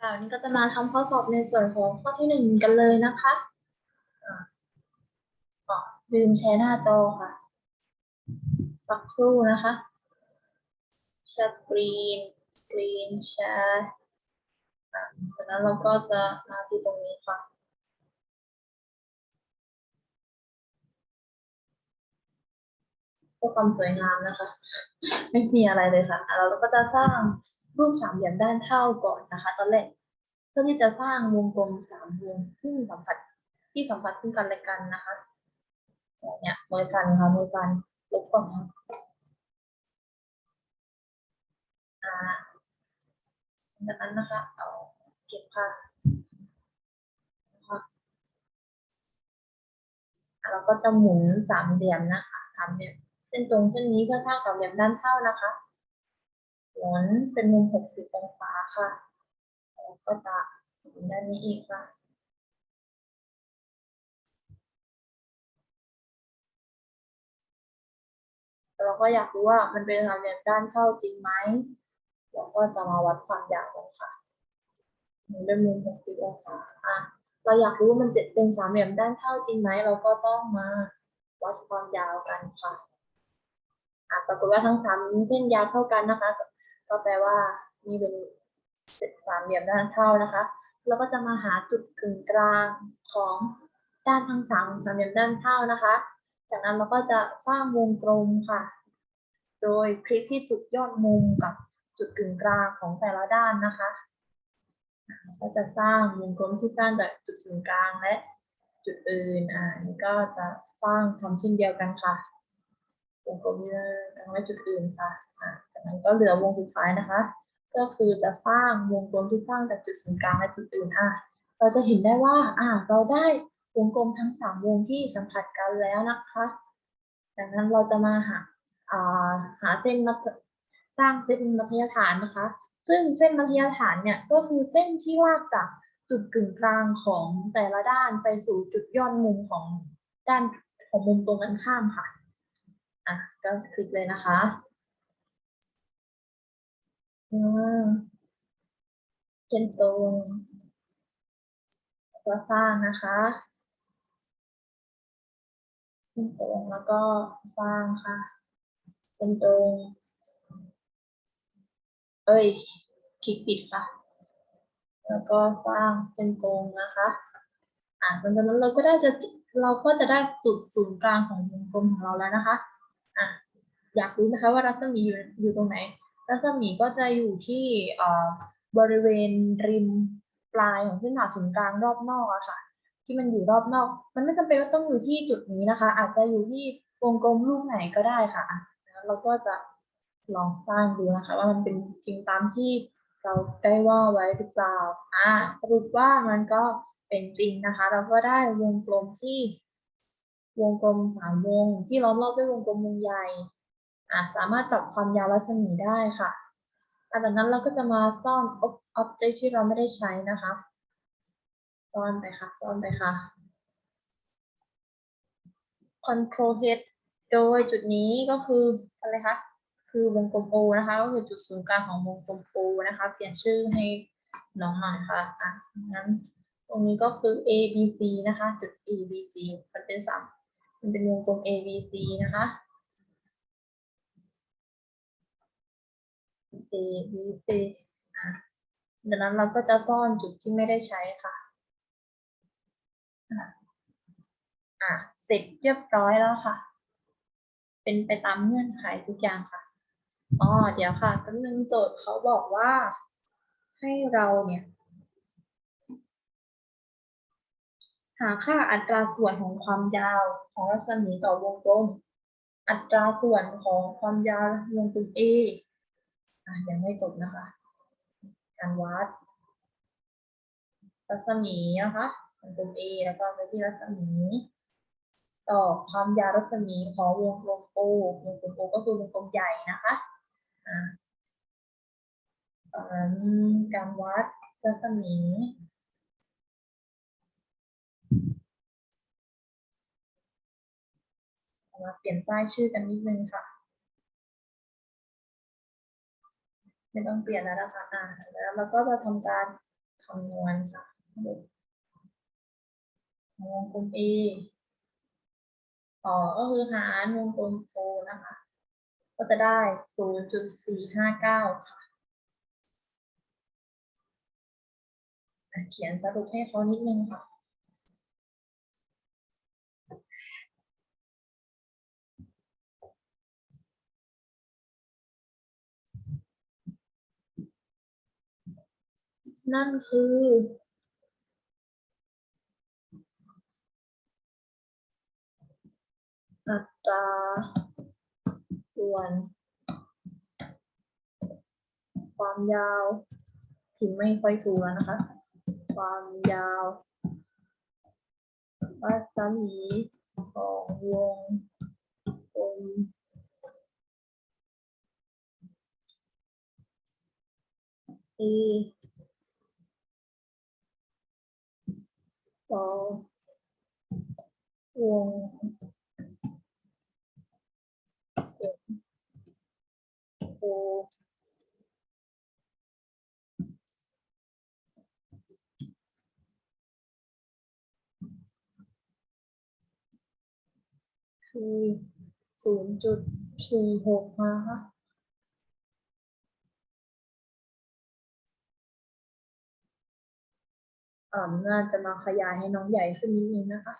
ค่ะวันนี้ก็จะมาทำข้อสอบในส่วนของข้อที่หนึ่งกันเลยนะคะอ่าก็ลืมแชร์หน้าจอค่ะ สักครู่นะคะแชร์สกรีนสกรีนแชร์จากนั้นเราก็จะมาที่ตรงนี้ค่ะเพื่อความสวยงามนะคะ ไม่มีอะไรเลยค่ะอะเราก็จะสร้าง รูปสามเหลี่ยมด้านเท่าก่อนนะคะ ตอนแรกเพื่อที่จะสร้างวงกลมสามวงซึ่งสัมผัสที่สัมผัสซึ่งกันและกันนะคะเนี่ยมือกันค่ะมือกันลบก่อนนะอ่าจากนั้นนะคะเอาเก็บค่ะเราก็จะหมุนสามเหลี่ยมนะคะสามเหลี่ยมเส้นตรงเส้นนี้เพื่อสร้างสามเหลี่ยมด้านเท่านะคะ หมุนเป็นมุม 60 องศาค่ะแล้วก็จะด้านนี้อีกค่ะ เราก็อยากรู้ว่ามันเป็นสามเหลี่ยมด้านเท่าจริงไหมเราก็จะมาวัดความยาวกันค่ะหมุนเป็นมุม 60 องศาอะเราอยากรู้ว่ามันจะเป็นสามเหลี่ยมด้านเท่าจริงไหม เราก็ต้องมาวัดความยาวกันค่ะอะปรากฏว่าทั้งสามเส้นยาวเท่ากันนะคะ ก็แปลว่านี่เป็นเส้นสามเหลี่ยมด้านเท่านะคะ เราก็จะมาหาจุดกึ่งกลางของด้านทั้งสามสามเหลี่ยมด้านเท่านะคะ จากนั้นเราก็จะสร้างวงกลมค่ะ โดยคลิกที่จุดยอดมุมกับจุดกึ่งกลางของแต่ละด้านนะคะ ก็จะสร้างวงกลมที่สร้างจากจุดศูนย์กลางและจุดอื่น อ่า นี่ก็จะสร้างทำเช่นเดียวกันค่ะ วงกลมนี้ตั้งไว้จุดอื่นค่ะ จากนั้นก็เหลือวงสุดท้ายนะคะ ก็คือจะสร้างวงกลมที่สร้างจากจุดศูนย์กลางและจุดอื่นอะเราจะเห็นได้ว่าอะเราได้วงกลมทั้งสามวงที่สัมผัสกันแล้วนะคะจากนั้นเราจะมาหาอ่าหาเส้นมัธสร้างเส้นมัธยฐานนะคะ ซึ่งเส้นมัธยฐานเนี่ยก็คือเส้นที่ลากจากจุดกึ่งกลางของแต่ละด้านไปสู่จุดยอดมุมของด้านของมุมตรงกันข้ามค่ะ อะก็คลิกเลยนะคะ อืมเป็นตรงก็สร้างนะคะเป็นตรงแล้วก็สร้างค่ะ เป็นตรงเอ้ย คลิกปิดค่ะ แล้วก็สร้างเป็นตรงนะคะอะหลังจากนั้นเราก็ได้จะเราก็จะได้จุดศูนย์กลางของวงกลมของเราแล้วนะคะอะอยากรู้นะคะว่ารัศมีอยู่อยู่ตรงไหน รัศมีก็จะอยู่ที่เอ่อบริเวณริมปลายของเส้นผ่าศูนย์กลางรอบนอกอะค่ะ ที่มันอยู่รอบนอก มันไม่จำเป็นว่าต้องอยู่ที่จุดนี้นะคะ อาจจะอยู่ที่วงกลมลูกไหนก็ได้ค่ะอะแล้วเราก็จะลองสร้างดูนะคะ ว่ามันเป็นจริงตามที่เราได้ว่าไว้หรือเปล่าอ่าสรุปว่ามันก็เป็นจริงนะคะ เราก็ได้วงกลมที่วงกลมสามวงที่ล้อมรอบด้วยวงกลมวงใหญ่ อะสามารถปรับความยาวรัศมีได้ค่ะหลังจากนั้นเราก็จะมาซ่อน ob- object ที่เราไม่ได้ใช้นะคะ ซ่อนไปค่ะ ซ่อนไปค่ะ control head โดยจุดนี้ก็คืออะไรคะ คือวงกลม O นะคะ ก็คือจุดศูนย์กลางของวงกลม O นะคะ เปลี่ยนชื่อให้น้องหน่อยค่ะอะงั้นตรงนี้ก็คือ A B C นะคะ จุด A B C มันเป็นสามมันเป็นวงกลม A B C นะคะ A B C ดังนั้นเราก็จะซ่อนจุดที่ไม่ได้ใช้ค่ะอะเสร็จเรียบร้อยแล้วค่ะ เป็นไปตามเงื่อนไขทุกอย่างค่ะอ๋อเดี๋ยวค่ะแป๊บนึงโจทย์เขาบอกว่า ให้เราเนี่ย หาค่าอัตราส่วนของความยาวของรัศมีต่อวงกลม อัตราส่วนของความยาววงกลม A อะยังไม่จบนะคะ การวัด รัศมีนะคะวงกลม A แล้วก็ไปที่รัศมี ต่อความยาวรัศมีของวงกลม O วงกลม O ก็คือวงกลมใหญ่นะคะอ่าการวัดรัศมี มาเปลี่ยนป้ายชื่อกันนิดนึงค่ะ ไม่ต้องเปลี่ยนแล้วนะคะอ่าแล้วเราก็จะทำการคำนวณค่ะวงกลม A ต่อก็คือหารวงกลม O นะคะ ก็จะได้ 0.459 ค่ะอะเขียนสรุปให้เขานิดนึงค่ะ นั่นคือ อัตราส่วน ความยาวพิมไม่ค่อยถูกแล้วนะคะ ความยาวรัศมีของวงกลม A ต่อวงกลม O คือศูนย์จุดสี่หกนะคะ น่าจะมาขยายให้น้องใหญ่ขึ้นนิดนึงนะคะ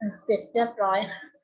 อะเสร็จเรียบร้อยค่ะ